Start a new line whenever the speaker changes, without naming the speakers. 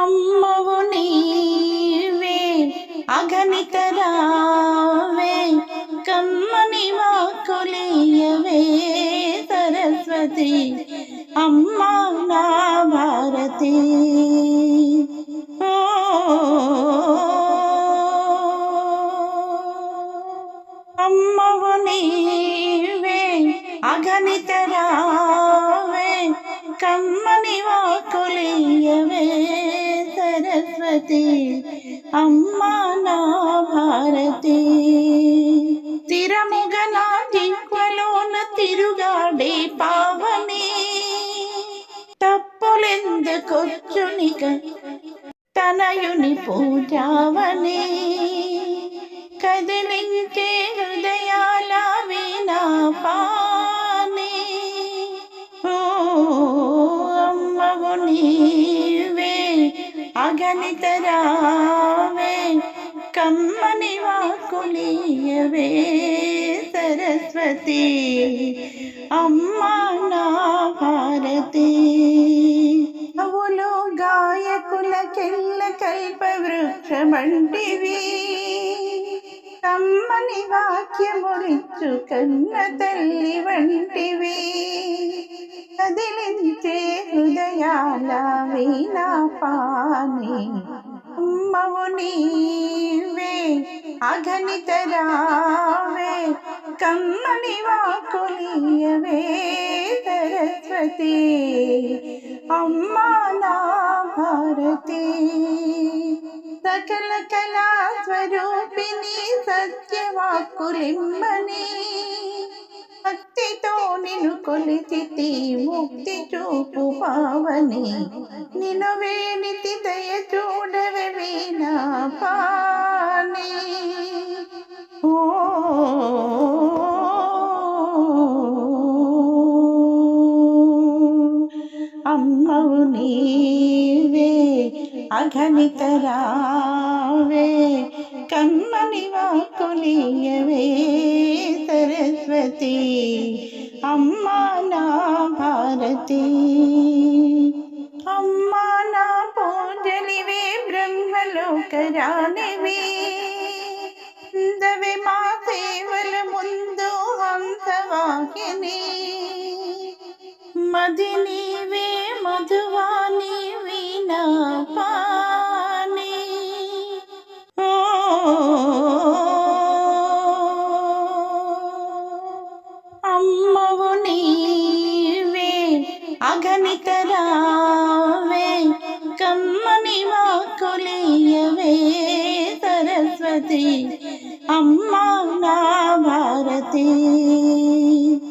అమ్మవు నీవే అగణితరావే కమ్మని వాకులియవే సరస్వతి అమ్మ నా భారతి. అమ్మవు నీవే అగణితరావే కమ్మని వాకులియవే భారతి తిరముగ నా జిహ్వలోన తిరుగాడే పావని తప్పులెందుకొచ్చునిక తనయుని పూజావని కదిలించే హృదయాల వినాపాని ఓ అమ్మవు నీవే అగణితరావే కమ్మని వాకులియవే సరస్వతి. అమ్మా నా భారతి. అవులో గాయకులకెల్ల కల్ప వృక్షమంటివి. కమ్మని వాక్యములిచ్చు కన్న తల్లి వంటివి. కదిలించే హృదయాల వీణా పాని. అమ్మవు నీవే అఘనితరావే కమ్మని వాకులీయవే సరస్వతి. అమ్మా నా భారతి సకల కళా స్వరూపిణి సత్యవాకులిమ్మని నిన్ను కొలితితి ముక్తి చూపు పావని. నిన్ను వేణితి దయ చూడవే వీణా పాని. ఓ అమ్మవు నీవే అఘనితరావే. కమ్మని వాకులీయవే సరస్వతి. అమ్మా నా భారతి అమ్మా నా పూజలివే బ్రహ్మలోకరానివి దవి మా సేవల ముందు హంసవాహిని మదినివే మధువాని వీణా పాని అగణితరావే కమ్మని వాకులీయవే సరస్వతి అమ్మా నా భారతీ